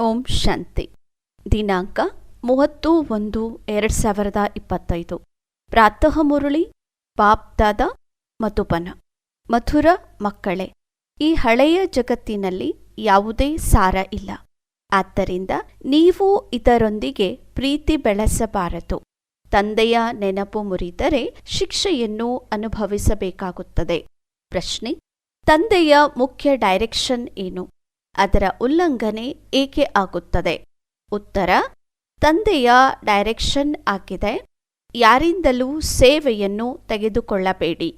ಓಂ ಶಾಂತಿ. ದಿನಾಂಕ ಮೂವತ್ತು ಒಂದು ಎರಡು ಸಾವಿರದ ಇಪ್ಪತ್ತೈದು. ಪ್ರಾತಃ ಮುರುಳಿ ಬಾಪ್ದಾದ ಮಧುಬನ ಮಧುರ ಮಕ್ಕಳೇ, ಈ ಹಳೆಯ ಜಗತ್ತಿನಲ್ಲಿ ಯಾವುದೇ ಸಾರ ಇಲ್ಲ. ಆದ್ದರಿಂದ ನೀವು ಇದರೊಂದಿಗೆ ಪ್ರೀತಿ ಬೆಳೆಸಬಾರದು. ತಂದೆಯ ನೆನಪು ಮುರಿದರೆ ಶಿಕ್ಷೆಯನ್ನು ಅನುಭವಿಸಬೇಕಾಗುತ್ತದೆ. ಪ್ರಶ್ನೆ, ತಂದೆಯ ಮುಖ್ಯ ಡೈರೆಕ್ಷನ್ ಏನು? ಅದರ ಉಲ್ಲಂಘನೆ ಏಕೆ ಆಗುತ್ತದೆ? ಉತ್ತರ, ತಂದೆಯ ಡೈರೆಕ್ಷನ್ ಆಗಿದೆ. ಯಾರಿಂದಲೂ ಸೇವೆಯನ್ನು ತೆಗೆದುಕೊಳ್ಳಬೇಡಿ.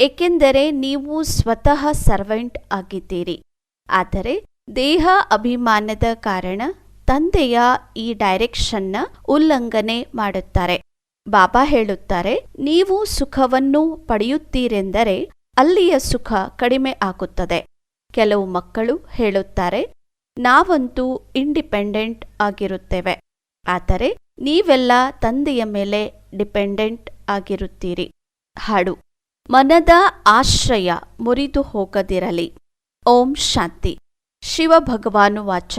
ಏಕೆಂದರೆ ನೀವು ಸ್ವತಃ ಸರ್ವೆಂಟ್ ಆಗಿದ್ದೀರಿ. ಆದರೆ ದೇಹ ಅಭಿಮಾನದ ಕಾರಣ ತಂದೆಯ ಈ ಡೈರೆಕ್ಷನ್ನ ಉಲ್ಲಂಘನೆ ಮಾಡುತ್ತಾರೆ. ಬಾಬಾ ಹೇಳುತ್ತಾರೆ, ನೀವು ಸುಖವನ್ನು ಪಡೆಯುತ್ತೀರೆಂದರೆ ಅಲ್ಲಿಯ ಸುಖ ಕಡಿಮೆ ಆಗುತ್ತದೆ. ಕೆಲವು ಮಕ್ಕಳು ಹೇಳುತ್ತಾರೆ, ನಾವಂತೂ ಇಂಡಿಪೆಂಡೆಂಟ್ ಆಗಿರುತ್ತೇವೆ. ಆದರೆ ನೀವೆಲ್ಲ ತಂದೆಯ ಮೇಲೆ ಡಿಪೆಂಡೆಂಟ್ ಆಗಿರುತ್ತೀರಿ. ಹಾಡು. ಮನದ ಆಶ್ರಯ ಮುರಿದು ಹೋಗದಿರಲಿ. ಓಂ ಶಾಂತಿ. ಶಿವ ಭಗವಾನು ವಾಚ.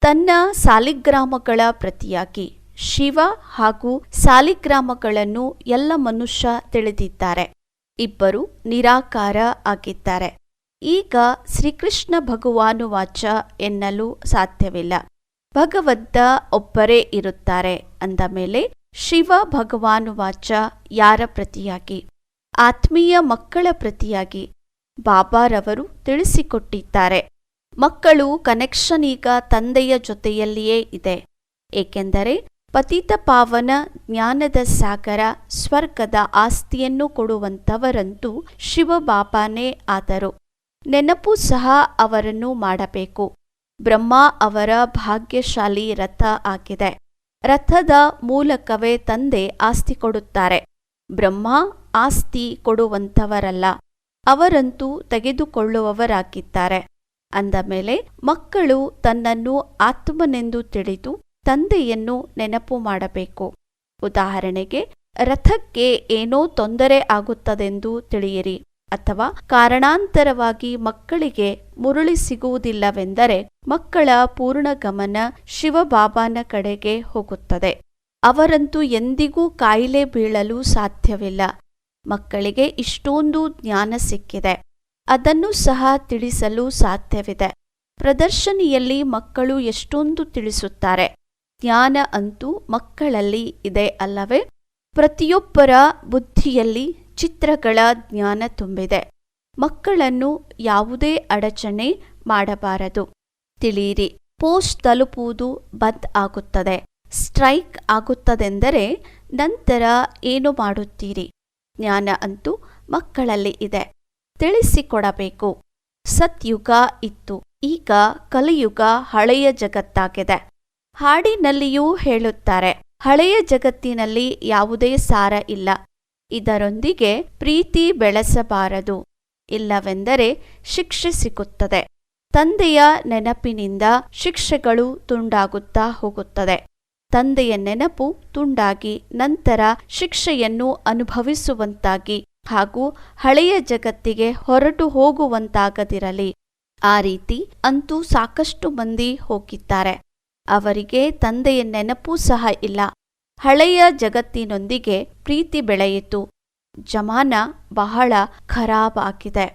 ತನ್ನ ಸಾಲಿಗ್ರಾಮಗಳ ಪ್ರತಿಯಾಗಿ ಶಿವ ಹಾಗೂ ಸಾಲಿಗ್ರಾಮಗಳನ್ನು ಎಲ್ಲ ಮನುಷ್ಯ ತಿಳಿದಿದ್ದಾರೆ. ಇಬ್ಬರು ನಿರಾಕಾರ ಆಗಿದ್ದಾರೆ. ಈಗ ಶ್ರೀಕೃಷ್ಣ ಭಗವಾನುವಾಚ ಎನ್ನಲು ಸಾಧ್ಯವಿಲ್ಲ. ಭಗವಂತ ಒಬ್ಬರೇ ಇರುತ್ತಾರೆ ಅಂದ ಮೇಲೆ ಶಿವ ಭಗವಾನುವಾಚ ಯಾರ ಪ್ರತಿಯಾಗಿ? ಆತ್ಮೀಯ ಮಕ್ಕಳ ಪ್ರತಿಯಾಗಿ? ಬಾಬಾರವರು ತಿಳಿಸಿಕೊಟ್ಟಿದ್ದಾರೆ. ಮಕ್ಕಳು ಕನೆಕ್ಷನ್ ಈಗ ತಂದೆಯ ಜೊತೆಯಲ್ಲಿಯೇ ಇದೆ. ಏಕೆಂದರೆ ಪತಿತ ಪಾವನ ಜ್ಞಾನದ ಸಾಗರ ಸ್ವರ್ಗದ ಆಸ್ತಿಯನ್ನು ಕೊಡುವಂಥವರಂತೂ ಶಿವಬಾಬಾನೇ ಆದರು. ನೆನಪು ಸಹ ಅವರನ್ನು ಮಾಡಬೇಕು. ಬ್ರಹ್ಮ ಅವರ ಭಾಗ್ಯಶಾಲಿ ರಥ ಆಗಿದೆ. ರಥದ ಮೂಲಕವೇ ತಂದೆ ಆಸ್ತಿ ಕೊಡುತ್ತಾರೆ. ಬ್ರಹ್ಮ ಆಸ್ತಿ ಕೊಡುವಂಥವರಲ್ಲ, ಅವರಂತೂ ತೆಗೆದುಕೊಳ್ಳುವವರಾಗಿದ್ದಾರೆ. ಅಂದ ಮೇಲೆ ಮಕ್ಕಳು ತನ್ನನ್ನು ಆತ್ಮನೆಂದು ತಿಳಿದು ತಂದೆಯನ್ನು ನೆನಪು ಮಾಡಬೇಕು. ಉದಾಹರಣೆಗೆ, ರಥಕ್ಕೆ ಏನೋ ತೊಂದರೆ ಆಗುತ್ತದೆಂದು ತಿಳಿಯಿರಿ. ಅಥವಾ ಕಾರಣಾಂತರವಾಗಿ ಮಕ್ಕಳಿಗೆ ಮುರುಳಿ ಸಿಗುವುದಿಲ್ಲವೆಂದರೆ ಮಕ್ಕಳ ಪೂರ್ಣ ಗಮನ ಶಿವಬಾಬಾನ ಕಡೆಗೆ ಹೋಗುತ್ತದೆ. ಅವರಂತೂ ಎಂದಿಗೂ ಕಾಯಿಲೆ ಬೀಳಲು ಸಾಧ್ಯವಿಲ್ಲ. ಮಕ್ಕಳಿಗೆ ಇಷ್ಟೊಂದು ಜ್ಞಾನ ಸಿಕ್ಕಿದೆ. ಅದನ್ನು ಸಹ ತಿಳಿಸಲು ಸಾಧ್ಯವಿದೆ. ಪ್ರದರ್ಶನಿಯಲ್ಲಿ ಮಕ್ಕಳು ಎಷ್ಟೊಂದು ತಿಳಿಸುತ್ತಾರೆ. ಜ್ಞಾನ ಅಂತೂ ಮಕ್ಕಳಲ್ಲಿ ಇದೆ ಅಲ್ಲವೇ? ಪ್ರತಿಯೊಬ್ಬರ ಬುದ್ಧಿಯಲ್ಲಿ ಚಿತ್ರಗಳ ಜ್ಞಾನ ತುಂಬಿದೆ. ಮಕ್ಕಳನ್ನು ಯಾವುದೇ ಅಡಚಣೆ ಮಾಡಬಾರದು. ತಿಳಿಯಿರಿ, ಪೋಸ್ಟ್ ತಲುಪುವುದು ಬಂದ್ ಆಗುತ್ತದೆ. ಸ್ಟ್ರೈಕ್ ಆಗುತ್ತದೆಂದರೆ ನಂತರ ಏನು ಮಾಡುತ್ತೀರಿ? ಜ್ಞಾನ ಅಂತೂ ಮಕ್ಕಳಲ್ಲಿ ಇದೆ. ತಿಳಿಸಿಕೊಡಬೇಕು. ಸತ್ಯುಗ ಇತ್ತು. ಈಗ ಕಲಿಯುಗ ಹಳೆಯ ಜಗತ್ತಾಗಿದೆ. ಹಾಡಿನಲ್ಲಿಯೂ ಹೇಳುತ್ತಾರೆ, ಹಳೆಯ ಜಗತ್ತಿನಲ್ಲಿ ಯಾವುದೇ ಸಾರ ಇಲ್ಲ. ಇದರೊಂದಿಗೆ ಪ್ರೀತಿ ಬೆಳೆಸಬಾರದು. ಇಲ್ಲವೆಂದರೆ ಶಿಕ್ಷೆ ಸಿಗುತ್ತದೆ ತಂದೆಯ ನೆನಪಿನಿಂದ ಶಿಕ್ಷೆಗಳು ತುಂಡಾಗುತ್ತಾ ಹೋಗುತ್ತದೆ. ತಂದೆಯ ನೆನಪು ತುಂಡಾಗಿ ನಂತರ ಶಿಕ್ಷೆಯನ್ನು ಅನುಭವಿಸುವಂತಾಗಿ ಹಾಗೂ ಹಳೆಯ ಜಗತ್ತಿಗೆ ಹೊರಟು ಹೋಗುವಂತಾಗದಿರಲಿ. ಆ ರೀತಿ ಅಂತೂ ಸಾಕಷ್ಟು ಮಂದಿ ಹೋಗಿದ್ದಾರೆ. ಅವರಿಗೆ ತಂದೆಯ ನೆನಪೂ ಸಹ ಇಲ್ಲ. ಹಳೆಯ ಜಗತ್ತಿನೊಂದಿಗೆ ಪ್ರೀತಿ ಬೆಳೆಯಿತು. ಜಮಾನ ಬಹಳ ಖರಾಬ್ ಆಗಿದೆ.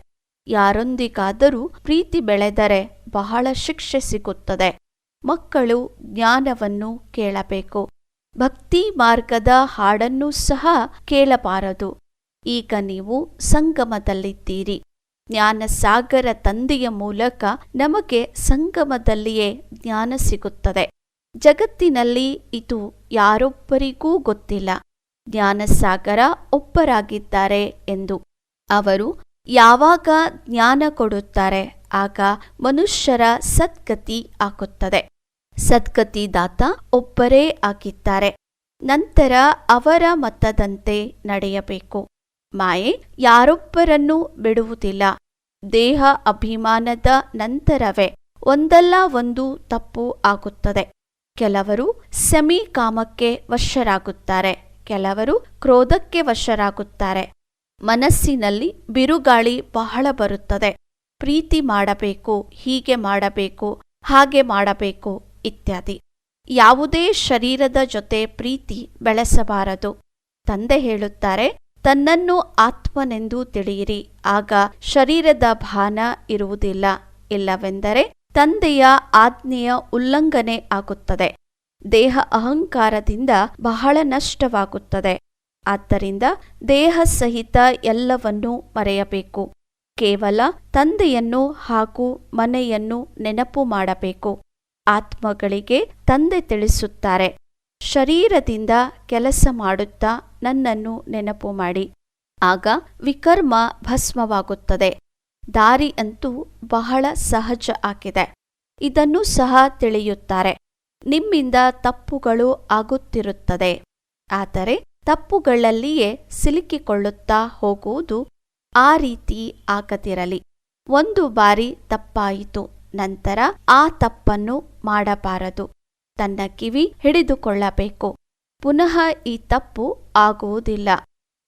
ಯಾರೊಂದಿಗಾದರೂ ಪ್ರೀತಿ ಬೆಳೆದರೆ ಬಹಳ ಶಿಕ್ಷೆ ಸಿಗುತ್ತದೆ. ಮಕ್ಕಳು ಜ್ಞಾನವನ್ನು ಕೇಳಬೇಕು. ಭಕ್ತಿ ಮಾರ್ಗದ ಹಾಡನ್ನು ಸಹ ಕೇಳಬಾರದು. ಈಗ ನೀವು ಸಂಗಮದಲ್ಲಿದ್ದೀರಿ. ಜ್ಞಾನಸಾಗರ ತಂದೆಯ ಮೂಲಕ ನಮಗೆ ಸಂಗಮದಲ್ಲಿಯೇ ಜ್ಞಾನ ಸಿಗುತ್ತದೆ. ಜಗತ್ತಿನಲ್ಲಿ ಇದು ಯಾರೊಬ್ಬರಿಗೂ ಗೊತ್ತಿಲ್ಲ. ಜ್ಞಾನಸಾಗರ ಒಬ್ಬರಾಗಿದ್ದಾರೆ ಎಂದು. ಅವರು ಯಾವಾಗ ಜ್ಞಾನ ಕೊಡುತ್ತಾರೆ, ಆಗ ಮನುಷ್ಯರ ಸದ್ಗತಿ ಆಗುತ್ತದೆ. ಸದ್ಗತಿ ದಾತ ಒಬ್ಬರೇ ಆಗಿದ್ದಾರೆ. ನಂತರ ಅವರ ಮತದಂತೆ ನಡೆಯಬೇಕು. ಮಾಯೆ ಯಾರೊಬ್ಬರನ್ನು ಬಿಡುವುದಿಲ್ಲ. ದೇಹ ಅಭಿಮಾನದ ನಂತರವೇ ಒಂದಲ್ಲ ಒಂದು ತಪ್ಪು ಆಗುತ್ತದೆ. ಕೆಲವರು ಸೆಮಿ ಕಾಮಕ್ಕೆ ವಶರಾಗುತ್ತಾರೆ, ಕೆಲವರು ಕ್ರೋಧಕ್ಕೆ ವಶರಾಗುತ್ತಾರೆ. ಮನಸ್ಸಿನಲ್ಲಿ ಬಿರುಗಾಳಿ ಬಹಳ ಬರುತ್ತದೆ. ಪ್ರೀತಿ ಮಾಡಬೇಕು, ಹೀಗೆ ಮಾಡಬೇಕು, ಹಾಗೆ ಮಾಡಬೇಕು ಇತ್ಯಾದಿ. ಯಾವುದೇ ಶರೀರದ ಜೊತೆ ಪ್ರೀತಿ ಬೆಳೆಸಬಾರದು. ತಂದೆ ಹೇಳುತ್ತಾರೆ, ತನ್ನನ್ನು ಆತ್ಮನೆಂದು ತಿಳಿಯಿರಿ, ಆಗ ಶರೀರದ ಭಾನ ಇರುವುದಿಲ್ಲ. ಇಲ್ಲವೆಂದರೆ ತಂದೆಯ ಆಜ್ಞೆಯ ಉಲ್ಲಂಘನೆ ಆಗುತ್ತದೆ. ದೇಹ ಅಹಂಕಾರದಿಂದ ಬಹಳ ನಷ್ಟವಾಗುತ್ತದೆ. ಆದ್ದರಿಂದ ದೇಹ ಸಹಿತ ಎಲ್ಲವನ್ನೂ ಮರೆಯಬೇಕು. ಕೇವಲ ತಂದೆಯನ್ನು ಹಾಗೂ ಮನೆಯನ್ನು ನೆನಪು ಮಾಡಬೇಕು. ಆತ್ಮಗಳಿಗೆ ತಂದೆ ತಿಳಿಸುತ್ತಾರೆ. ಶರೀರದಿಂದ ಕೆಲಸ ಮಾಡುತ್ತಾ ನನ್ನನ್ನು ನೆನಪು ಮಾಡಿ. ಆಗ ವಿಕರ್ಮ ಭಸ್ಮವಾಗುತ್ತದೆ. ದಾರಿ ಅಂತೂ ಬಹಳ ಸಹಜ ಆಗಿದೆ. ಇದನ್ನು ಸಹ ತಿಳಿಯುತ್ತಾರೆ. ನಿಮ್ಮಿಂದ ತಪ್ಪುಗಳು ಆಗುತ್ತಿರುತ್ತದೆ. ಆದರೆ ತಪ್ಪುಗಳಲ್ಲಿಯೇ ಸಿಲುಕಿಕೊಳ್ಳುತ್ತಾ ಹೋಗುವುದು ಆ ರೀತಿ ಆಗದಿರಲಿ. ಒಂದು ಬಾರಿ ತಪ್ಪಾಯಿತು, ನಂತರ ಆ ತಪ್ಪನ್ನು ಮಾಡಬಾರದು. ತನ್ನ ಕಿವಿ ಹಿಡಿದುಕೊಳ್ಳಬೇಕು. ಪುನಃ ಈ ತಪ್ಪು ಆಗುವುದಿಲ್ಲ.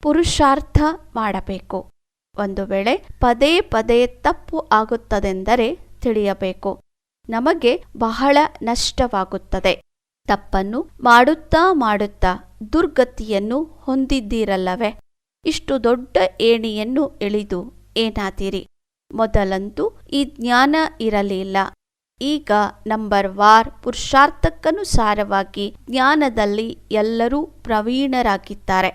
ಪುರುಷಾರ್ಥ ಮಾಡಬೇಕು. ಒಂದು ವೇಳೆ ಪದೇ ಪದೇ ತಪ್ಪು ಆಗುತ್ತದೆಂದರೆ ತಿಳಿಯಬೇಕು. ನಮಗೆ ಬಹಳ ನಷ್ಟವಾಗುತ್ತದೆ. ತಪ್ಪನ್ನು ಮಾಡುತ್ತಾ ಮಾಡುತ್ತಾ ದುರ್ಗತಿಯನ್ನು ಹೊಂದಿದ್ದೀರಲ್ಲವೇ? ಇಷ್ಟು ದೊಡ್ಡ ಏಣಿಯನ್ನು ಇಳಿದು ಏನಾದಿರಿ? ಮೊದಲಂತೂ ಈ ಜ್ಞಾನ ಇರಲಿಲ್ಲ. ಈಗ ನಂಬರ್ ವಾರ್ ಪುರುಷಾರ್ಥಕ್ಕನುಸಾರವಾಗಿ ಜ್ಞಾನದಲ್ಲಿ ಎಲ್ಲರೂ ಪ್ರವೀಣರಾಗಿದ್ದಾರೆ.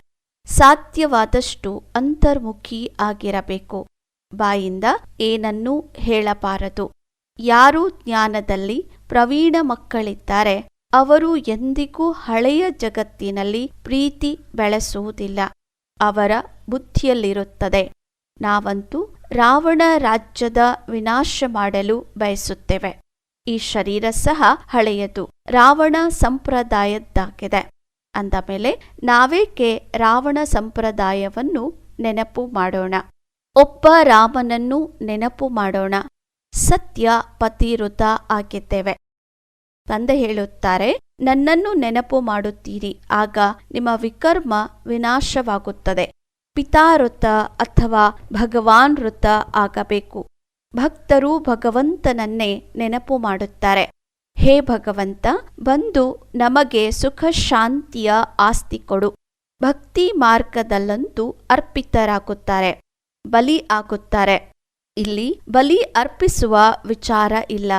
ಸಾಧ್ಯವಾದಷ್ಟು ಅಂತರ್ಮುಖಿ ಆಗಿರಬೇಕು. ಬಾಯಿಂದ ಏನನ್ನೂ ಹೇಳಬಾರದು. ಯಾರು ಜ್ಞಾನದಲ್ಲಿ ಪ್ರವೀಣ ಮಕ್ಕಳಿದ್ದಾರೆ. ಅವರು ಎಂದಿಗೂ ಹಳೆಯ ಜಗತ್ತಿನಲ್ಲಿ ಪ್ರೀತಿ ಬೆಳೆಸುವುದಿಲ್ಲ. ಅವರ ಬುದ್ಧಿಯಲ್ಲಿರುತ್ತದೆ. ನಾವಂತೂ ರಾವಣ ರಾಜ್ಯದ ವಿನಾಶ ಮಾಡಲು ಬಯಸುತ್ತೇವೆ. ಈ ಶರೀರ ಸಹ ಹಳೆಯದು. ರಾವಣ ಸಂಪ್ರದಾಯದ್ದಾಗಿದೆ. ಅಂದ ಮೇಲೆ ನಾವೇಕೆ ರಾವಣ ಸಂಪ್ರದಾಯವನ್ನು ನೆನಪು ಮಾಡೋಣ. ಒಬ್ಬ ರಾಮನನ್ನು ನೆನಪು ಮಾಡೋಣ. ಸತ್ಯ ಪತಿರುತ ಆಗಿದ್ದೇವೆ ತಂದೆ ಹೇಳುತ್ತಾರೆ, ನನ್ನನ್ನು ನೆನಪು ಮಾಡುತ್ತೀರಿ. ಆಗ ನಿಮ್ಮ ವಿಕರ್ಮ ವಿನಾಶವಾಗುತ್ತದೆ. ಪಿತಾವೃತ ಅಥವಾ ಭಗವಾನ್ ವೃತ ಆಗಬೇಕು. ಭಕ್ತರು ಭಗವಂತನನ್ನೇ ನೆನಪು ಮಾಡುತ್ತಾರೆ. ಹೇ ಭಗವಂತ, ಬಂದು ನಮಗೆ ಸುಖ ಶಾಂತಿಯ ಆಸ್ತಿ ಕೊಡು. ಭಕ್ತಿ ಮಾರ್ಗದಲ್ಲಂತೂ ಅರ್ಪಿತರಾಗುತ್ತಾರೆ, ಬಲಿ ಆಗುತ್ತಾರೆ. ಇಲ್ಲಿ ಬಲಿ ಅರ್ಪಿಸುವ ವಿಚಾರ ಇಲ್ಲ.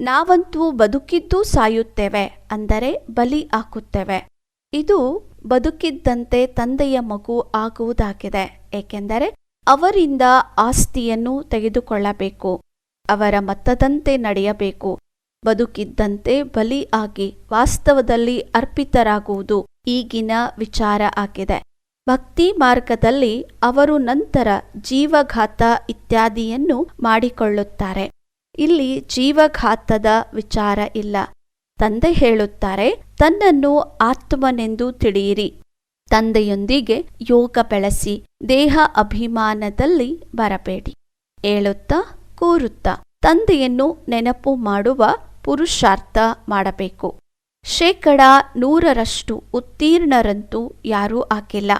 ನಾವಂತೂ ಬದುಕಿದ್ದೂ ಸಾಯುತ್ತೇವೆ, ಅಂದರೆ ಬಲಿ ಹಾಕುತ್ತೇವೆ. ಇದು ಬದುಕಿದ್ದಂತೆ ತಂದೆಯ ಮಗು ಆಗುವುದಾಗಿದೆ, ಏಕೆಂದರೆ ಅವರಿಂದ ಆಸ್ತಿಯನ್ನು ತೆಗೆದುಕೊಳ್ಳಬೇಕು, ಅವರ ಮತದಂತೆ ನಡೆಯಬೇಕು. ಬದುಕಿದ್ದಂತೆ ಬಲಿ ಆಗಿ ವಾಸ್ತವದಲ್ಲಿ ಅರ್ಪಿತರಾಗುವುದು ಈಗಿನ ವಿಚಾರ ಆಗಿದೆ. ಭಕ್ತಿ ಮಾರ್ಗದಲ್ಲಿ ಅವರು ನಂತರ ಜೀವಘಾತ ಇತ್ಯಾದಿಯನ್ನು ಮಾಡಿಕೊಳ್ಳುತ್ತಾರೆ. ಇಲ್ಲಿ ಜೀವಘಾತದ ವಿಚಾರ ಇಲ್ಲ. ತಂದೆ ಹೇಳುತ್ತಾರೆ, ತನ್ನನ್ನು ಆತ್ಮನೆಂದು ತಿಳಿಯಿರಿ. ತಂದೆಯೊಂದಿಗೆ ಯೋಗ ಬೆಳೆಸಿ, ದೇಹ ಅಭಿಮಾನದಲ್ಲಿ ಬರಬೇಡಿ. ಹೇಳುತ್ತಾ ಕೂರುತ್ತಾ ತಂದೆಯನ್ನು ನೆನಪು ಮಾಡುವ ಪುರುಷಾರ್ಥ ಮಾಡಬೇಕು. ಶೇಕಡ ನೂರರಷ್ಟು ಉತ್ತೀರ್ಣರಂತೂ ಯಾರೂ ಆಗಿಲ್ಲ.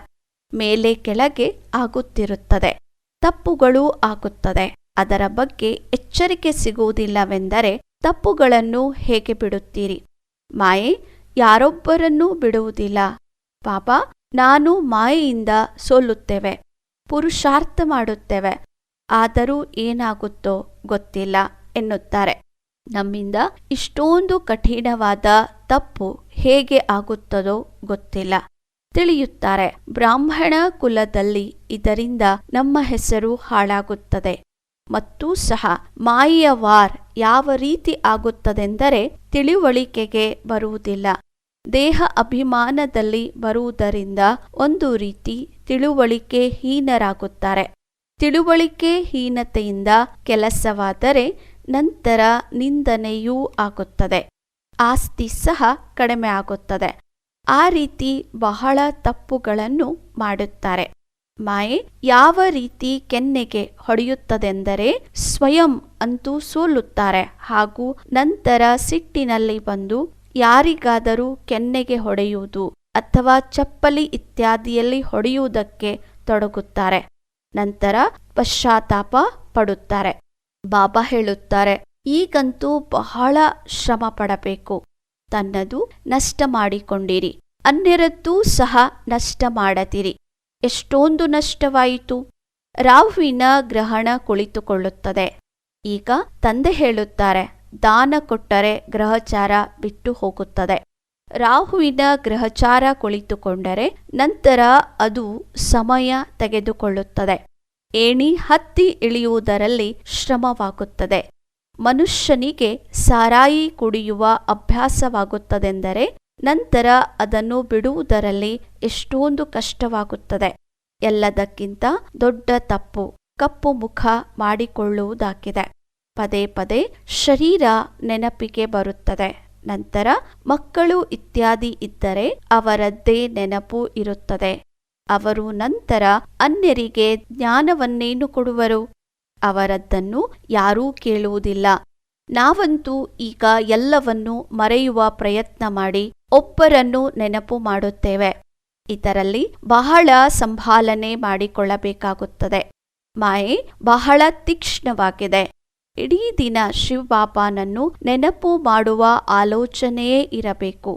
ಮೇಲೆ ಕೆಳಗೆ ಆಗುತ್ತಿರುತ್ತದೆ. ತಪ್ಪುಗಳು ಆಗುತ್ತದೆ. ಅದರ ಬಗ್ಗೆ ಎಚ್ಚರಿಕೆ ಸಿಗುವುದಿಲ್ಲವೆಂದರೆ ತಪ್ಪುಗಳನ್ನು ಹೇಗೆ ಬಿಡುತ್ತೀರಿ? ಮಾಯೆ ಯಾರೊಬ್ಬರನ್ನೂ ಬಿಡುವುದಿಲ್ಲ. ಪಾಪ, ನಾನು ಮಾಯೆಯಿಂದ ಸೋಲುತ್ತೇವೆ. ಪುರುಷಾರ್ಥ ಮಾಡುತ್ತೇವೆ. ಆದರೂ ಏನಾಗುತ್ತೋ ಗೊತ್ತಿಲ್ಲ ಎನ್ನುತ್ತಾರೆ. ನಮ್ಮಿಂದ ಇಷ್ಟೊಂದು ಕಠಿಣವಾದ ತಪ್ಪು ಹೇಗೆ ಆಗುತ್ತದೋ ಗೊತ್ತಿಲ್ಲ. ತಿಳಿಯುತ್ತಾರೆ, ಬ್ರಾಹ್ಮಣ ಕುಲದಲ್ಲಿ ಇದರಿಂದ ನಮ್ಮ ಹೆಸರು ಹಾಳಾಗುತ್ತದೆ. ಮತ್ತು ಸಹ ಮಾಯಿಯ ವಾರ್ ಯಾವ ರೀತಿ ಆಗುತ್ತದೆಂದರೆ ತಿಳಿವಳಿಕೆಗೆ ಬರುವುದಿಲ್ಲ. ದೇಹ ಅಭಿಮಾನದಲ್ಲಿ ಬರುವುದರಿಂದ ಒಂದು ರೀತಿ ತಿಳುವಳಿಕೆ ಹೀನರಾಗುತ್ತಾರೆ ತಿಳುವಳಿಕೆ ಹೀನತೆಯಿಂದ ಕೆಲಸವಾದರೆ ನಂತರ ನಿಂದನೆಯೂ ಆಗುತ್ತದೆ. ಆಸ್ತಿ ಸಹ ಕಡಿಮೆ ಆಗುತ್ತದೆ. ಆ ರೀತಿ ಬಹಳ ತಪ್ಪುಗಳನ್ನು ಮಾಡುತ್ತಾರೆ. ಮಾಯೆ ಯಾವ ರೀತಿ ಕೆನ್ನೆಗೆ ಹೊಡೆಯುತ್ತದೆಂದರೆ ಸ್ವಯಂ ಅಂತೂ ಸೋಲುತ್ತಾರೆ ಹಾಗೂ ನಂತರ ಸಿಟ್ಟಿನಲ್ಲಿ ಬಂದು ಯಾರಿಗಾದರೂ ಕೆನ್ನೆಗೆ ಹೊಡೆಯುವುದು ಅಥವಾ ಚಪ್ಪಲಿ ಇತ್ಯಾದಿಯಲ್ಲಿ ಹೊಡೆಯುವುದಕ್ಕೆ ತೊಡಗುತ್ತಾರೆ. ನಂತರ ಪಶ್ಚಾತ್ತಾಪ ಪಡುತ್ತಾರೆ. ಬಾಬಾ ಹೇಳುತ್ತಾರೆ, ಈಗಂತೂ ಬಹಳ ಶ್ರಮ ಪಡಬೇಕು ತನ್ನದು ನಷ್ಟ ಮಾಡಿಕೊಂಡಿರಿ. ಅನ್ಯರದ್ದೂ ಸಹ ನಷ್ಟ ಮಾಡದಿರಿ. ಎಷ್ಟೊಂದು ನಷ್ಟವಾಯಿತು. ರಾಹುವಿನ ಗ್ರಹಣ ಕುಳಿತುಕೊಳ್ಳುತ್ತದೆ. ಈಗ ತಂದೆ ಹೇಳುತ್ತಾರೆ, ದಾನ ಕೊಟ್ಟರೆ ಗ್ರಹಚಾರ ಬಿಟ್ಟು ಹೋಗುತ್ತದೆ. ರಾಹುವಿನ ಗ್ರಹಚಾರ ಕುಳಿತುಕೊಂಡರೆ ನಂತರ ಅದು ಸಮಯ ತೆಗೆದುಕೊಳ್ಳುತ್ತದೆ. ಏಣಿ ಹತ್ತಿ ಇಳಿಯುವುದರಲ್ಲಿ ಶ್ರಮವಾಗುತ್ತದೆ. ಮನುಷ್ಯನಿಗೆ ಸಾರಾಯಿ ಕುಡಿಯುವ ಅಭ್ಯಾಸವಾಗುತ್ತದೆಂದರೆ ನಂತರ ಅದನ್ನು ಬಿಡುವುದರಲ್ಲಿ ಎಷ್ಟೊಂದು ಕಷ್ಟವಾಗುತ್ತದೆ. ಎಲ್ಲದಕ್ಕಿಂತ ದೊಡ್ಡ ತಪ್ಪು ಕಪ್ಪು ಮುಖ ಮಾಡಿಕೊಳ್ಳುವುದಾಗಿದೆ. ಪದೇ ಪದೇ ಶರೀರ ನೆನಪಿಗೆ ಬರುತ್ತದೆ. ನಂತರ ಮಕ್ಕಳು ಇತ್ಯಾದಿ ಇದ್ದರೆ ಅವರದ್ದೇ ನೆನಪು ಇರುತ್ತದೆ. ಅವರು ನಂತರ ಅನ್ಯರಿಗೆ ಜ್ಞಾನವನ್ನೇನು ಕೊಡುವರು? ಅವರದ್ದನ್ನು ಯಾರೂ ಕೇಳುವುದಿಲ್ಲ. ನಾವಂತೂ ಈಗ ಎಲ್ಲವನ್ನೂ ಮರೆಯುವ ಪ್ರಯತ್ನ ಮಾಡಿ ಒಬ್ಬರನ್ನು ನೆನಪು ಮಾಡುತ್ತೇವೆ. ಇದರಲ್ಲಿ ಬಹಳ ಸಂಭಾಲನೆ ಮಾಡಿಕೊಳ್ಳಬೇಕಾಗುತ್ತದೆ. ಮಾಯೆ ಬಹಳ ತೀಕ್ಷ್ಣವಾಗಿದೆ. ಇಡೀ ದಿನ ಶಿವಬಾಬಾನನ್ನು ನೆನಪು ಮಾಡುವ ಆಲೋಚನೆಯೇ ಇರಬೇಕು.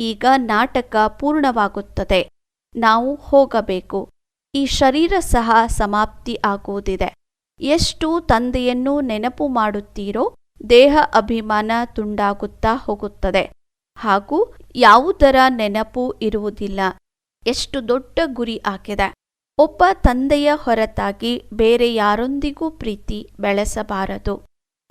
ಈಗ ನಾಟಕ ಪೂರ್ಣವಾಗುತ್ತದೆ. ನಾವು ಹೋಗಬೇಕು. ಈ ಶರೀರ ಸಹ ಸಮಾಪ್ತಿ ಆಗುವುದಿದೆ. ಎಷ್ಟು ತಂದೆಯನ್ನು ನೆನಪು ಮಾಡುತ್ತೀರೋ ದೇಹ ಅಭಿಮಾನ ತುಂಡಾಗುತ್ತಾ ಹೋಗುತ್ತದೆ. ಹಾಗೂ ಯಾವುದರ ನೆನಪು ಇರುವುದಿಲ್ಲ. ಎಷ್ಟು ದೊಡ್ಡ ಗುರಿ ಆಗಿದೆ ಒಬ್ಬ ತಂದೆಯ ಹೊರತಾಗಿ ಬೇರೆ ಯಾರೊಂದಿಗೂ ಪ್ರೀತಿ ಬೆಳೆಸಬಾರದು.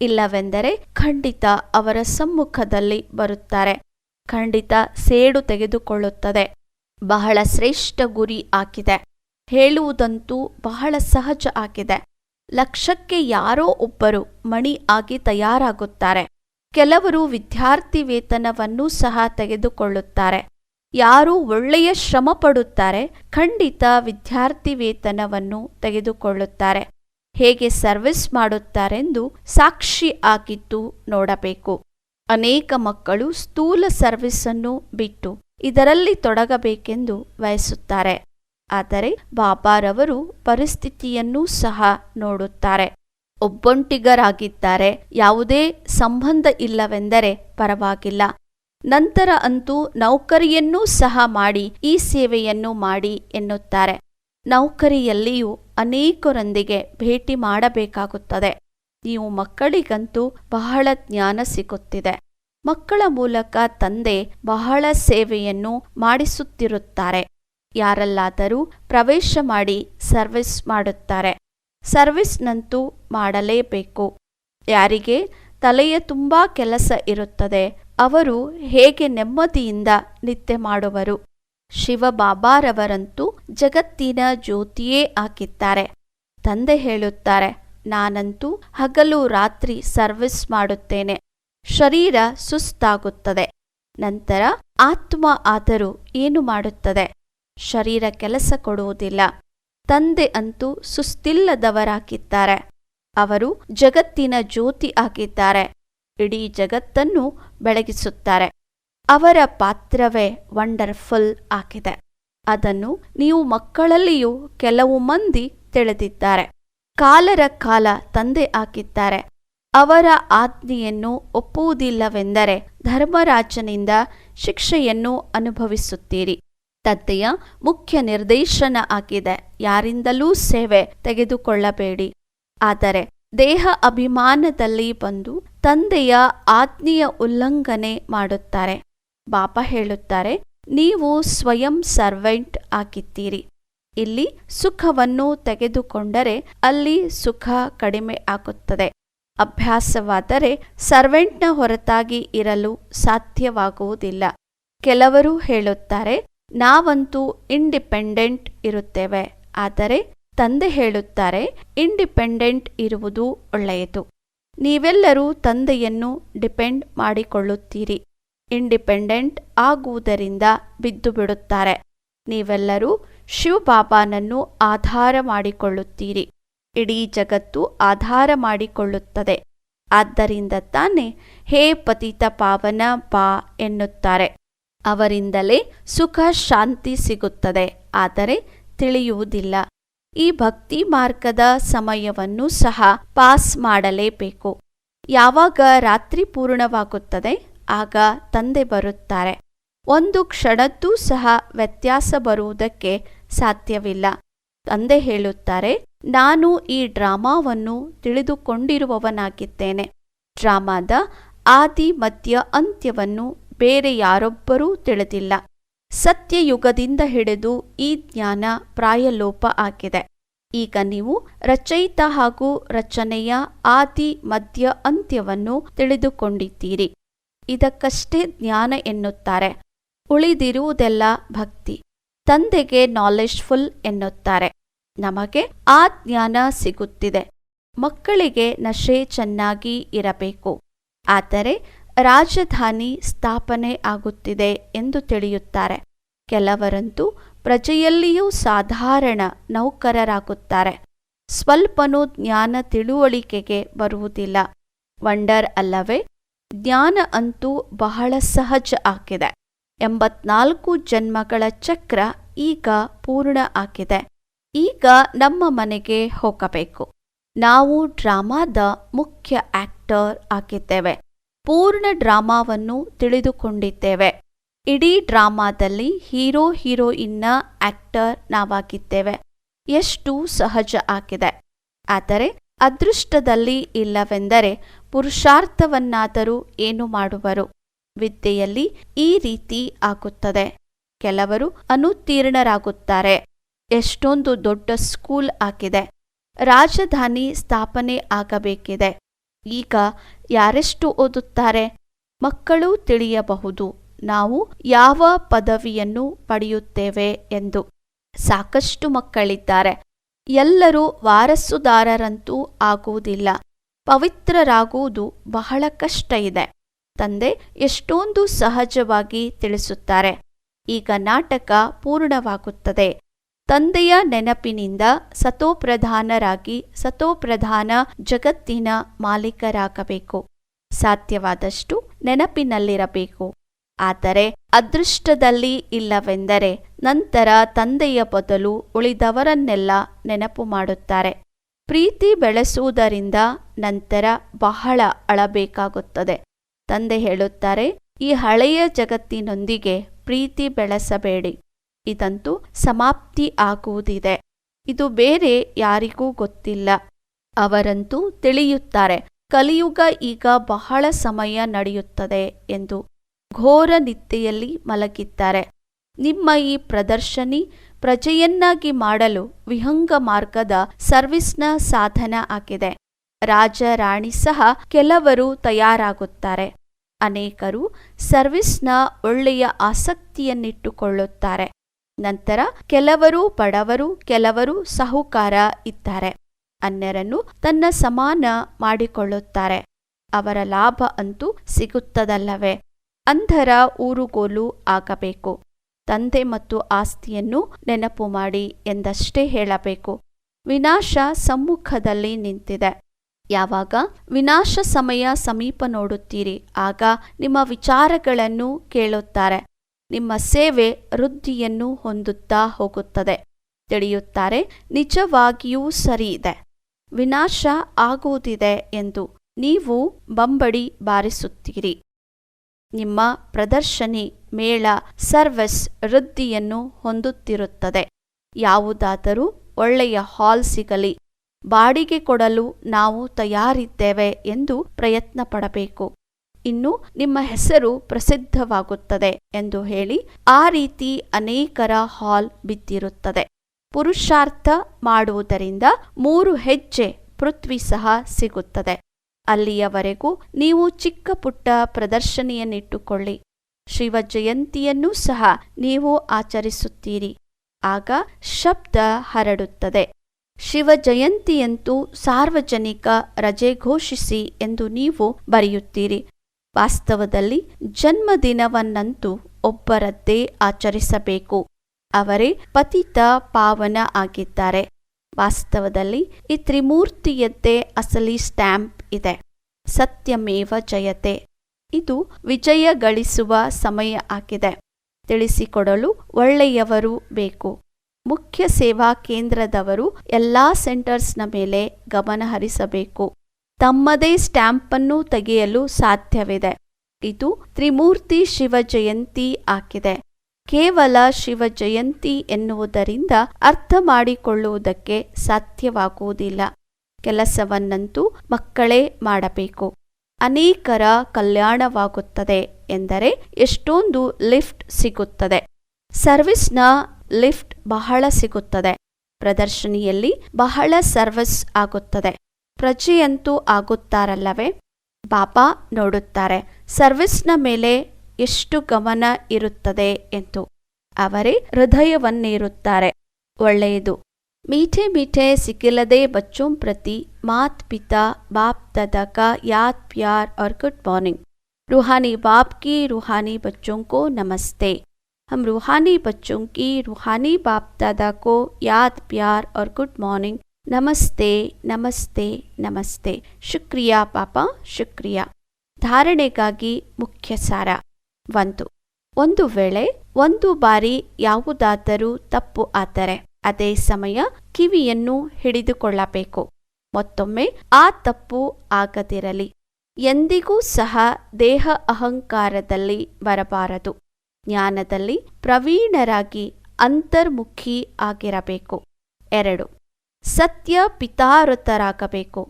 ಇಲ್ಲವೆಂದರೆ ಖಂಡಿತ ಅವರ ಸಮ್ಮುಖದಲ್ಲಿ ಬರುತ್ತಾರೆ. ಖಂಡಿತ ಸೇಡು ತೆಗೆದುಕೊಳ್ಳುತ್ತದೆ. ಬಹಳ ಶ್ರೇಷ್ಠ ಗುರಿ ಆಗಿದೆ. ಹೇಳುವುದಂತೂ ಬಹಳ ಸಹಜ ಆಗಿದೆ. ಲಕ್ಷಕ್ಕೆ ಯಾರೋ ಒಬ್ಬರು ಮಣಿ ಆಗಿ ತಯಾರಾಗುತ್ತಾರೆ. ಕೆಲವರು ವಿದ್ಯಾರ್ಥಿ ವೇತನವನ್ನೂ ಸಹ ತೆಗೆದುಕೊಳ್ಳುತ್ತಾರೆ. ಯಾರು ಒಳ್ಳೆಯ ಶ್ರಮ ಪಡುತ್ತಾರೆ ಖಂಡಿತ ವಿದ್ಯಾರ್ಥಿ ವೇತನವನ್ನು ತೆಗೆದುಕೊಳ್ಳುತ್ತಾರೆ. ಹೇಗೆ ಸರ್ವಿಸ್ ಮಾಡುತ್ತಾರೆಂದು ಸಾಕ್ಷಿ ಆಗಿದ್ದು ನೋಡಬೇಕು. ಅನೇಕ ಮಕ್ಕಳು ಸ್ಥೂಲ ಸರ್ವಿಸನ್ನು ಬಿಟ್ಟು ಇದರಲ್ಲಿ ತೊಡಗಬೇಕೆಂದು ಬಯಸುತ್ತಾರೆ. ಆದರೆ ಬಾಬಾರವರು ಪರಿಸ್ಥಿತಿಯನ್ನೂ ಸಹ ನೋಡುತ್ತಾರೆ. ಒಬ್ಬೊಂಟಿಗರಾಗಿದ್ದಾರೆ, ಯಾವುದೇ ಸಂಬಂಧ ಇಲ್ಲವೆಂದರೆ ಪರವಾಗಿಲ್ಲ. ನಂತರ ಅಂತೂ ನೌಕರಿಯನ್ನೂ ಸಹ ಮಾಡಿ, ಈ ಸೇವೆಯನ್ನು ಮಾಡಿ ಎನ್ನುತ್ತಾರೆ. ನೌಕರಿಯಲ್ಲಿಯೂ ಅನೇಕರೊಂದಿಗೆ ಭೇಟಿ ಮಾಡಬೇಕಾಗುತ್ತದೆ. ನೀವು ಮಕ್ಕಳಿಗಂತೂ ಬಹಳ ಜ್ಞಾನ ಸಿಗುತ್ತಿದೆ. ಮಕ್ಕಳ ಮೂಲಕ ತಂದೆ ಬಹಳ ಸೇವೆಯನ್ನು ಮಾಡಿಸುತ್ತಿರುತ್ತಾರೆ. ಯಾರಲ್ಲಾದರೂ ಪ್ರವೇಶ ಮಾಡಿ ಸರ್ವಿಸ್ ಮಾಡುತ್ತಾರೆ. ಸರ್ವಿಸ್ನಂತೂ ಮಾಡಲೇಬೇಕು. ಯಾರಿಗೆ ತಲೆಯ ತುಂಬಾ ಕೆಲಸ ಇರುತ್ತದೆ ಅವರು ಹೇಗೆ ನೆಮ್ಮದಿಯಿಂದ ನಿದ್ದೆ ಮಾಡುವರು? ಶಿವಬಾಬಾರವರಂತೂ ಜಗತ್ತಿನ ಜ್ಯೋತಿಯೇ ಹಾಕಿದ್ದಾರೆ ತಂದೆ ಹೇಳುತ್ತಾರೆ, ನಾನಂತೂ ಹಗಲು ರಾತ್ರಿ ಸರ್ವಿಸ್ ಮಾಡುತ್ತೇನೆ. ಶರೀರ ಸುಸ್ತಾಗುತ್ತದೆ. ನಂತರ ಆತ್ಮ ಆದರೂ ಏನು ಮಾಡುತ್ತದೆ? ಶರೀರ ಕೆಲಸ ಕೊಡುವುದಿಲ್ಲ. ತಂದೆ ಅಂತೂ ಸುಸ್ತಿಲ್ಲದವರಾಗಿದ್ದಾರೆ. ಅವರು ಜಗತ್ತಿನ ಜ್ಯೋತಿ ಆಗಿದ್ದಾರೆ. ಇಡೀ ಜಗತ್ತನ್ನು ಬೆಳಗಿಸುತ್ತಾರೆ. ಅವರ ಪಾತ್ರವೇ ವಂಡರ್ಫುಲ್ ಆಗಿದೆ. ಅದನ್ನು ನೀವು ಮಕ್ಕಳಲ್ಲಿಯೂ ಕೆಲವು ಮಂದಿ ತಿಳಿದಿದ್ದಾರೆ. ಕಾಲರ ಕಾಲ ತಂದೆ ಹಾಕಿದ್ದಾರೆ. ಅವರ ಆಜ್ಞೆಯನ್ನು ಒಪ್ಪುವುದಿಲ್ಲವೆಂದರೆ ಧರ್ಮರಾಜನಿಂದ ಶಿಕ್ಷೆಯನ್ನು ಅನುಭವಿಸುತ್ತೀರಿ. ತಂದೆಯ ಮುಖ್ಯ ನಿರ್ದೇಶನ ಆಗಿದೆ. ಯಾರಿಂದಲೂ ಸೇವೆ ತೆಗೆದುಕೊಳ್ಳಬೇಡಿ. ಆದರೆ ದೇಹ ಅಭಿಮಾನದಲ್ಲಿ ಬಂದು ತಂದೆಯ ಆಜ್ಞೆಯ ಉಲ್ಲಂಘನೆ ಮಾಡುತ್ತಾರೆ. ಬಾಪ ಹೇಳುತ್ತಾರೆ, ನೀವು ಸ್ವಯಂ ಸರ್ವೆಂಟ್ ಆಗಿದ್ದೀರಿ. ಇಲ್ಲಿ ಸುಖವನ್ನು ತೆಗೆದುಕೊಂಡರೆ ಅಲ್ಲಿ ಸುಖ ಕಡಿಮೆ ಆಗುತ್ತದೆ. ಅಭ್ಯಾಸವಾದರೆ ಸರ್ವೆಂಟ್ನ ಹೊರತಾಗಿ ಇರಲು ಸಾಧ್ಯವಾಗುವುದಿಲ್ಲ. ಕೆಲವರು ಹೇಳುತ್ತಾರೆ, ನಾವಂತೂ ಇಂಡಿಪೆಂಡೆಂಟ್ ಇರುತ್ತೇವೆ. ಆದರೆ ತಂದೆ ಹೇಳುತ್ತಾರೆ ಇಂಡಿಪೆಂಡೆಂಟ್ ಇರುವುದು ಒಳ್ಳೆಯದು. ನೀವೆಲ್ಲರೂ ತಂದೆಯನ್ನು ಡಿಪೆಂಡ್ ಮಾಡಿಕೊಳ್ಳುತ್ತೀರಿ. ಇಂಡಿಪೆಂಡೆಂಟ್ ಆಗುವುದರಿಂದ ಬಿದ್ದು ಬಿಡುತ್ತಾರೆ ನೀವೆಲ್ಲರೂ ಶಿವಬಾಬಾನನ್ನು ಆಧಾರ ಮಾಡಿಕೊಳ್ಳುತ್ತೀರಿ. ಇಡೀ ಜಗತ್ತು ಆಧಾರ ಮಾಡಿಕೊಳ್ಳುತ್ತದೆ. ಆದ್ದರಿಂದ ತಾನೇ ಹೇ ಪತಿತ ಪಾವನ ಬಾ ಎನ್ನುತ್ತಾರೆ. ಅವರಿಂದಲೇ ಸುಖ ಶಾಂತಿ ಸಿಗುತ್ತದೆ. ಆದರೆ ತಿಳಿಯುವುದಿಲ್ಲ. ಈ ಭಕ್ತಿ ಮಾರ್ಗದ ಸಮಯವನ್ನು ಸಹ ಪಾಸ್ ಮಾಡಲೇಬೇಕು. ಯಾವಾಗ ರಾತ್ರಿ ಪೂರ್ಣವಾಗುತ್ತದೆ, ಆಗ ತಂದೆ ಬರುತ್ತಾರೆ. ಒಂದು ಕ್ಷಣದ್ದೂ ಸಹ ವ್ಯತ್ಯಾಸ ಬರುವುದಕ್ಕೆ ಸಾಧ್ಯವಿಲ್ಲ. ತಂದೆ ಹೇಳುತ್ತಾರೆ, ನಾನು ಈ ಡ್ರಾಮಾವನ್ನು ತಿಳಿದುಕೊಂಡಿರುವವನಾಗಿದ್ದೇನೆ. ಡ್ರಾಮಾದ ಆದಿ, ಮಧ್ಯ, ಅಂತ್ಯವನ್ನು ಬೇರೆ ಯಾರೊಬ್ಬರೂ ತಿಳಿದಿಲ್ಲ. ಸತ್ಯಯುಗದಿಂದ ಹಿಡಿದು ಈ ಜ್ಞಾನ ಪ್ರಾಯಲೋಪ ಆಗಿದೆ. ಈಗ ನೀವು ರಚಯಿತ ಹಾಗೂ ರಚನೆಯ ಆದಿ, ಮಧ್ಯ, ಅಂತ್ಯವನ್ನು ತಿಳಿದುಕೊಂಡಿದ್ದೀರಿ. ಇದಕ್ಕಷ್ಟೇ ಜ್ಞಾನ ಎನ್ನುತ್ತಾರೆ. ಉಳಿದಿರುವುದೆಲ್ಲ ಭಕ್ತಿ. ತಂದೆಗೆ ನಾಲೆಜ್ಫುಲ್ ಎನ್ನುತ್ತಾರೆ. ನಮಗೆ ಆ ಜ್ಞಾನ ಸಿಗುತ್ತಿದೆ. ಮಕ್ಕಳಿಗೆ ನಶೆ ಚೆನ್ನಾಗಿ ಇರಬೇಕು. ಆದರೆ ರಾಜಧಾನಿ ಸ್ಥಾಪನೆ ಆಗುತ್ತಿದೆ ಎಂದು ತಿಳಿಯುತ್ತಾರೆ. ಕೆಲವರಂತೂ ಪ್ರಜೆಯಲ್ಲಿಯೂ ಸಾಧಾರಣ ನೌಕರರಾಗುತ್ತಾರೆ. ಸ್ವಲ್ಪನೂ ಜ್ಞಾನ ತಿಳುವಳಿಕೆಗೆ ಬರುವುದಿಲ್ಲ. ವಂಡರ್ ಅಲ್ಲವೇ, ಜ್ಞಾನ ಅಂತೂ ಬಹಳ ಸಹಜ ಆಗಿದೆ. ಎಂಬತ್ನಾಲ್ಕು ಜನ್ಮಗಳ ಚಕ್ರ ಈಗ ಪೂರ್ಣ ಆಗಿದೆ. ಈಗ ನಮ್ಮ ಮನೆಗೆ ಹೋಗಬೇಕು. ನಾವು ಡ್ರಾಮಾದ ಮುಖ್ಯ ಆಕ್ಟರ್ ಆಗಿದ್ದೇವೆ. ಪೂರ್ಣ ಡ್ರಾಮಾವನ್ನು ತಿಳಿದುಕೊಂಡಿದ್ದೇವೆ. ಇಡೀ ಡ್ರಾಮಾದಲ್ಲಿ ಹೀರೋ, ಹೀರೋಯಿನ್ನ ಆಕ್ಟರ್ ನಾವಾಗಿದ್ದೇವೆ. ಎಷ್ಟು ಸಹಜ ಆಗಿದೆ. ಆದರೆ ಅದೃಷ್ಟದಲ್ಲಿ ಇಲ್ಲವೆಂದರೆ ಪುರುಷಾರ್ಥವನ್ನಾದರೂ ಏನು ಮಾಡುವರು. ವಿದ್ಯೆಯಲ್ಲಿ ಈ ರೀತಿ ಆಗುತ್ತದೆ. ಕೆಲವರು ಅನುತ್ತೀರ್ಣರಾಗುತ್ತಾರೆ. ಎಷ್ಟೊಂದು ದೊಡ್ಡ ಸ್ಕೂಲ್ ಆಗಿದೆ. ರಾಜಧಾನಿ ಸ್ಥಾಪನೆ ಆಗಬೇಕಿದೆ. ಈಗ ಯಾರೆಷ್ಟು ಓದುತ್ತಾರೆ? ಮಕ್ಕಳು ತಿಳಿಯಬಹುದು. ನಾವು ಯಾವ ಪದವಿಯನ್ನು ಪಡೆಯುತ್ತೇವೆ ಎಂದು. ಸಾಕಷ್ಟು ಮಕ್ಕಳಿದ್ದಾರೆ. ಎಲ್ಲರೂ ವಾರಸುದಾರರಂತೂ ಆಗುವುದಿಲ್ಲ. ಪವಿತ್ರರಾಗುವುದು ಬಹಳ ಕಷ್ಟ ಇದೆ. ತಂದೆ ಎಷ್ಟೊಂದು ಸಹಜವಾಗಿ ತಿಳಿಸುತ್ತಾರೆ. ಈಗ ನಾಟಕ ಪೂರ್ಣವಾಗುತ್ತದೆ. ತಂದೆಯ ನೆನಪಿನಿಂದ ಸತೋಪ್ರಧಾನರಾಗಿ ಸತೋಪ್ರಧಾನ ಜಗತ್ತಿನ ಮಾಲೀಕರಾಗಬೇಕು. ಸಾಧ್ಯವಾದಷ್ಟು ನೆನಪಿನಲ್ಲಿರಬೇಕು. ಆದರೆ ಅದೃಷ್ಟದಲ್ಲಿ ಇಲ್ಲವೆಂದರೆ ನಂತರ ತಂದೆಯ ಬದಲು ಉಳಿದವರನ್ನೆಲ್ಲ ನೆನಪು ಮಾಡುತ್ತಾರೆ. ಪ್ರೀತಿ ಬೆಳೆಸುವುದರಿಂದ ನಂತರ ಬಹಳ ಅಳಬೇಕಾಗುತ್ತದೆ. ತಂದೆ ಹೇಳುತ್ತಾರೆ, ಈ ಹಳೆಯ ಜಗತ್ತಿನೊಂದಿಗೆ ಪ್ರೀತಿ ಬೆಳೆಸಬೇಡಿ. ಇದಂತೂ ಸಮಾಪ್ತಿ ಆಗುವುದಿದೆ. ಇದು ಬೇರೆ ಯಾರಿಗೂ ಗೊತ್ತಿಲ್ಲ. ಅವರಂತೂ ತಿಳಿಯುತ್ತಾರೆ, ಕಲಿಯುಗ ಈಗ ಬಹಳ ಸಮಯ ನಡೆಯುತ್ತದೆ ಎಂದು ಘೋರ ನಿದ್ದೆಯಲ್ಲಿ ಮಲಗಿದ್ದಾರೆ. ನಿಮ್ಮ ಈ ಪ್ರದರ್ಶನಿ ಪ್ರಜೆಯನ್ನಾಗಿ ಮಾಡಲು ವಿಹಂಗ ಮಾರ್ಗದ ಸರ್ವಿಸ್ನ ಸಾಧನ ಆಗಿದೆ. ರಾಜ ರಾಣಿ ಸಹ ಕೆಲವರು ತಯಾರಾಗುತ್ತಾರೆ. ಅನೇಕರು ಸರ್ವಿಸ್ನ ಒಳ್ಳೆಯ ಆಸಕ್ತಿಯನ್ನಿಟ್ಟುಕೊಳ್ಳುತ್ತಾರೆ. ನಂತರ ಕೆಲವರು ಬಡವರು, ಕೆಲವರು ಸಾಹುಕಾರ ಇದ್ದಾರೆ. ಅನ್ಯರನ್ನು ತನ್ನ ಸಮಾನ ಮಾಡಿಕೊಳ್ಳುತ್ತಾರೆ. ಅವರ ಲಾಭ ಅಂತೂ ಸಿಗುತ್ತದಲ್ಲವೇ? ಅಂಧರ ಊರುಗೋಲು ಆಗಬೇಕು. ತಂದೆ ಮತ್ತು ಆಸ್ತಿಯನ್ನು ನೆನಪು ಮಾಡಿ ಎಂದಷ್ಟೇ ಹೇಳಬೇಕು. ವಿನಾಶ ಸಮ್ಮುಖದಲ್ಲಿ ನಿಂತಿದೆ. ಯಾವಾಗ ವಿನಾಶ ಸಮಯ ಸಮೀಪ ನೋಡುತ್ತೀರಿ, ಆಗ ನಿಮ್ಮ ವಿಚಾರಗಳನ್ನು ಕೇಳುತ್ತಾರೆ. ನಿಮ್ಮ ಸೇವೆ ವೃದ್ಧಿಯನ್ನು ಹೊಂದುತ್ತಾ ಹೋಗುತ್ತದೆ. ತಿಳಿಯುತ್ತಾರೆ, ನಿಜವಾಗಿಯೂ ಸರಿ ಇದೆ ವಿನಾಶ ಆಗುವುದಿದೆ ಎಂದು ನೀವು ಬಂಬಡಿ ಬಾರಿಸುತ್ತೀರಿ. ನಿಮ್ಮ ಪ್ರದರ್ಶನಿ ಮೇಳ ಸರ್ವಸ್ ವೃದ್ಧಿಯನ್ನು ಹೊಂದುತ್ತಿರುತ್ತದೆ. ಯಾವುದಾದರೂ ಒಳ್ಳೆಯ ಹಾಲ್ ಸಿಗಲಿ, ಬಾಡಿಗೆ ಕೊಡಲು ನಾವು ತಯಾರಿದ್ದೇವೆ ಎಂದು ಪ್ರಯತ್ನ ಪಡಬೇಕು ಇನ್ನು ನಿಮ್ಮ ಹೆಸರು ಪ್ರಸಿದ್ಧವಾಗುತ್ತದೆ ಎಂದು ಹೇಳಿ ಆ ರೀತಿ ಅನೇಕರ ಹಾಲ್ ಬಿದ್ದಿರುತ್ತದೆ. ಪುರುಷಾರ್ಥ ಮಾಡುವುದರಿಂದ ಮೂರು ಹೆಜ್ಜೆ ಪೃಥ್ವಿ ಸಹ ಸಿಗುತ್ತದೆ. ಅಲ್ಲಿಯವರೆಗೂ ನೀವು ಚಿಕ್ಕ ಪುಟ್ಟ ಪ್ರದರ್ಶನಿಯನ್ನಿಟ್ಟುಕೊಳ್ಳಿ. ಶಿವ ಜಯಂತಿಯನ್ನೂ ಸಹ ನೀವು ಆಚರಿಸುತ್ತೀರಿ. ಆಗ ಶಬ್ದ ಹರಡುತ್ತದೆ. ಶಿವ ಜಯಂತಿಯಂತೂ ಸಾರ್ವಜನಿಕ ರಜೆ ಘೋಷಿಸಿ ಎಂದು ನೀವು ಬರೆಯುತ್ತೀರಿ. ವಾಸ್ತವದಲ್ಲಿ ಜನ್ಮದಿನವನ್ನಂತೂ ಒಬ್ಬರದ್ದೇ ಆಚರಿಸಬೇಕು. ಅವರೇ ಪತಿತ ಪಾವನ ಆಗಿದ್ದಾರೆ. ವಾಸ್ತವದಲ್ಲಿ ಈ ತ್ರಿಮೂರ್ತಿಯದ್ದೇ ಅಸಲಿ ಸ್ಟ್ಯಾಂಪ್ ಇದೆ. ಸತ್ಯಮೇವ ಜಯತೆ. ಇದು ವಿಜಯ ಗಳಿಸುವ ಸಮಯ ಆಗಿದೆ. ತಿಳಿಸಿಕೊಡಲು ಒಳ್ಳೆಯವರು ಬೇಕು. ಮುಖ್ಯ ಸೇವಾ ಕೇಂದ್ರದವರು ಎಲ್ಲಾ ಸೆಂಟರ್ಸ್ನ ಮೇಲೆ ಗಮನ ಹರಿಸಬೇಕು ತಮ್ಮದೇ ಸ್ಟ್ಯಾಂಪನ್ನು ತೆಗೆಯಲು ಸಾಧ್ಯವಿದೆ. ಇದು ತ್ರಿಮೂರ್ತಿ ಶಿವ ಜಯಂತಿ ಆಗಿದೆ. ಕೇವಲ ಶಿವ ಜಯಂತಿ ಎನ್ನುವುದರಿಂದ ಅರ್ಥ ಮಾಡಿಕೊಳ್ಳುವುದಕ್ಕೆ ಸಾಧ್ಯವಾಗುವುದಿಲ್ಲ. ಕೆಲಸವನ್ನಂತೂ ಮಕ್ಕಳೇ ಮಾಡಬೇಕು. ಅನೇಕರ ಕಲ್ಯಾಣವಾಗುತ್ತದೆ ಎಂದರೆ ಎಷ್ಟೊಂದು ಲಿಫ್ಟ್ ಸಿಗುತ್ತದೆ. ಸರ್ವಿಸ್ನ ಲಿಫ್ಟ್ ಬಹಳ ಸಿಗುತ್ತದೆ. ಪ್ರದರ್ಶನಿಯಲ್ಲಿ ಬಹಳ ಸರ್ವಿಸ್ ಆಗುತ್ತದೆ. ಪ್ರಜೆಯಂತೂ ಆಗುತ್ತಾರಲ್ಲವೇ ಬಾಬಾ ನೋಡುತ್ತಾರೆ ಸರ್ವಿಸ್ನ ಮೇಲೆ ಎಷ್ಟು ಗಮನ ಇರುತ್ತದೆ ಎಂದು ಅವರೇ ಹೃದಯವನ್ನೇರುತ್ತಾರೆ ಒಳ್ಳೆಯದು मीठे मीठे सिकिलदे बच्चों प्रति मात पिता बाप दादा का याद प्यार और गुड मॉर्निंग रूहानी बाप की रूहानी बच्चों को नमस्ते हम रूहानी बच्चों की रूहानी बाप दादा को याद प्यार और गुड मॉर्निंग ನಮಸ್ತೆ ನಮಸ್ತೆ ನಮಸ್ತೆ. ಶುಕ್ರಿಯಾ ಪಾಪ, ಶುಕ್ರಿಯಾ. ಧಾರಣೆಗಾಗಿ ಮುಖ್ಯ ಸಾರ ಒಂದು ಒಂದು ವೇಳೆ ಒಂದು ಬಾರಿ ಯಾವುದಾದರೂ ತಪ್ಪು ಆದರೆ ಅದೇ ಸಮಯ ಕಿವಿಯನ್ನು ಹಿಡಿದುಕೊಳ್ಳಬೇಕು. ಮತ್ತೊಮ್ಮೆ ಆ ತಪ್ಪು ಆಗದಿರಲಿ. ಎಂದಿಗೂ ಸಹ ದೇಹ ಅಹಂಕಾರದಲ್ಲಿ ಬರಬಾರದು. ಜ್ಞಾನದಲ್ಲಿ ಪ್ರವೀಣರಾಗಿ ಅಂತರ್ಮುಖಿ ಆಗಿರಬೇಕು. ಎರಡು ಸತ್ಯ ಪಿತಾರತರಾಗಬೇಕು,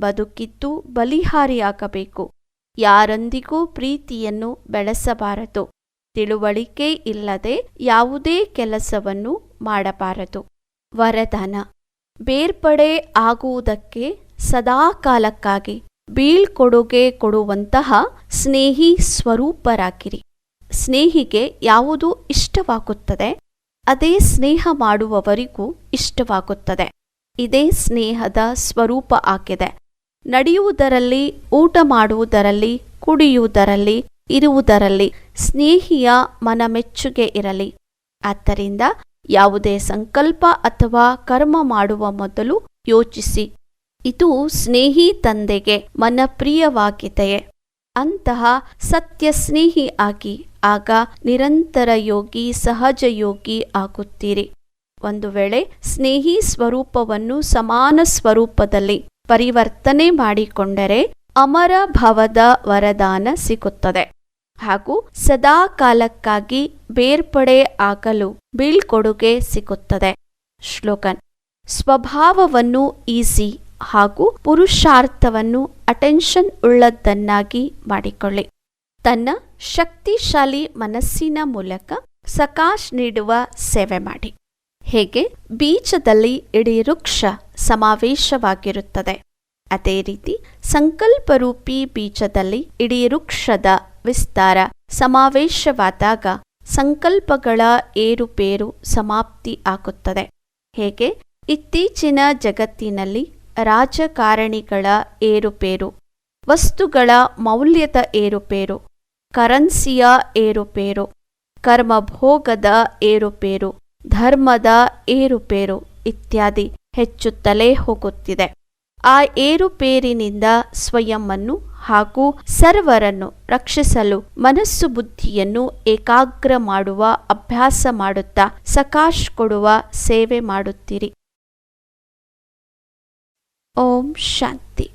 ಬದುಕಿದ್ದು ಬಲಿಹಾರಿಯಾಗಬೇಕು. ಯಾರೊಂದಿಗೂ ಪ್ರೀತಿಯನ್ನು ಬೆಳೆಸಬಾರದು. ತಿಳುವಳಿಕೆ ಇಲ್ಲದೆ ಯಾವುದೇ ಕೆಲಸವನ್ನು ಮಾಡಬಾರದು. ವರದಾನ. ಬೇರ್ಪಡೆ ಆಗುವುದಕ್ಕೆ ಸದಾಕಾಲಕ್ಕಾಗಿ ಬೀಳ್ಕೊಡುಗೆ ಕೊಡುವಂತಹ ಸ್ನೇಹಿ ಸ್ವರೂಪರಾಗಿರಿ. ಸ್ನೇಹಿಗೆ ಯಾವುದು ಇಷ್ಟವಾಗುತ್ತದೆ, ಅದೇ ಸ್ನೇಹ ಮಾಡುವವರಿಗೂ ಇಷ್ಟವಾಗುತ್ತದೆ. ಇದೇ ಸ್ನೇಹದ ಸ್ವರೂಪ ಆಗಿದೆ. ನಡೆಯುವುದರಲ್ಲಿ, ಊಟ ಮಾಡುವುದರಲ್ಲಿ, ಕುಡಿಯುವುದರಲ್ಲಿ, ಇರುವುದರಲ್ಲಿ ಸ್ನೇಹಿಯ ಮನಮೆಚ್ಚುಗೆ ಇರಲಿ. ಆದ್ದರಿಂದ ಯಾವುದೇ ಸಂಕಲ್ಪ ಅಥವಾ ಕರ್ಮ ಮಾಡುವ ಮೊದಲು ಯೋಚಿಸಿ. ಇದು ಸ್ನೇಹಿ ತಂದೆಗೆ ಮನಪ್ರಿಯವಾಗಿದೆಯೇ? ಅಂತಹ ಸತ್ಯ ಸ್ನೇಹಿ ಆಗಿ ಆಗ ನಿರಂತರ ಯೋಗಿ, ಸಹಜ ಯೋಗಿ ಆಗುತ್ತೀರಿ. ಒಂದು ವೇಳೆ ಸ್ನೇಹಿ ಸ್ವರೂಪವನ್ನು ಸಮಾನ ಸ್ವರೂಪದಲ್ಲಿ ಪರಿವರ್ತನೆ ಮಾಡಿಕೊಂಡರೆ ಅಮರ ಭವದ ವರದಾನ ಸಿಗುತ್ತದೆ. ಹಾಗೂ ಸದಾ ಕಾಲಕ್ಕಾಗಿ ಬೇರ್ಪಡೆ ಆಗಲು ಬೀಳ್ಕೊಡುಗೆ ಸಿಗುತ್ತದೆ. ಶ್ಲೋಕನ್ ಸ್ವಭಾವವನ್ನು ಈಸಿ ಹಾಗೂ ಪುರುಷಾರ್ಥವನ್ನು ಅಟೆನ್ಷನ್ ಉಳ್ಳದ್ದನ್ನಾಗಿ ಮಾಡಿಕೊಳ್ಳಿ. ತನ್ನ ಶಕ್ತಿಶಾಲಿ ಮನಸ್ಸಿನ ಮೂಲಕ ಸಕಾಶ್ ನೀಡುವ ಸೇವೆ ಮಾಡಿ. ಹೇಗೆ ಬೀಜದಲ್ಲಿ ಇಡೀ ವೃಕ್ಷ ಸಮಾವೇಶವಾಗಿರುತ್ತದೆ. ಅದೇ ರೀತಿ ಸಂಕಲ್ಪರೂಪಿ ಬೀಜದಲ್ಲಿ ಇಡೀ ವೃಕ್ಷದ ವಿಸ್ತಾರ ಸಮಾವೇಶವಾದಾಗ ಸಂಕಲ್ಪಗಳ ಏರುಪೇರು ಸಮಾಪ್ತಿ ಆಗುತ್ತದೆ. ಹೇಗೆ? ಇತ್ತೀಚಿನ ಜಗತ್ತಿನಲ್ಲಿ ರಾಜಕಾರಣಿಗಳ ಏರುಪೇರು, ವಸ್ತುಗಳ ಮೌಲ್ಯದ ಏರುಪೇರು, ಕರೆನ್ಸಿಯ ಏರುಪೇರು, ಕರ್ಮಭೋಗದ ಏರುಪೇರು ಧರ್ಮದ ಏರುಪೇರು ಇತ್ಯಾದಿ ಹೆಚ್ಚುತ್ತಲೇ ಹೋಗುತ್ತಿದೆ. ಆ ಏರುಪೇರಿನಿಂದ ಸ್ವಯಂವನ್ನು ಹಾಗೂ ಸರ್ವರನ್ನು ರಕ್ಷಿಸಲು ಮನಸ್ಸು ಬುದ್ಧಿಯನ್ನು ಏಕಾಗ್ರ ಮಾಡುವ ಅಭ್ಯಾಸ ಮಾಡುತ್ತಾ ಸಕಾಶ್ ಕೊಡುವ ಸೇವೆ ಮಾಡುತ್ತೀರಿ. ಓಂ ಶಾಂತಿ.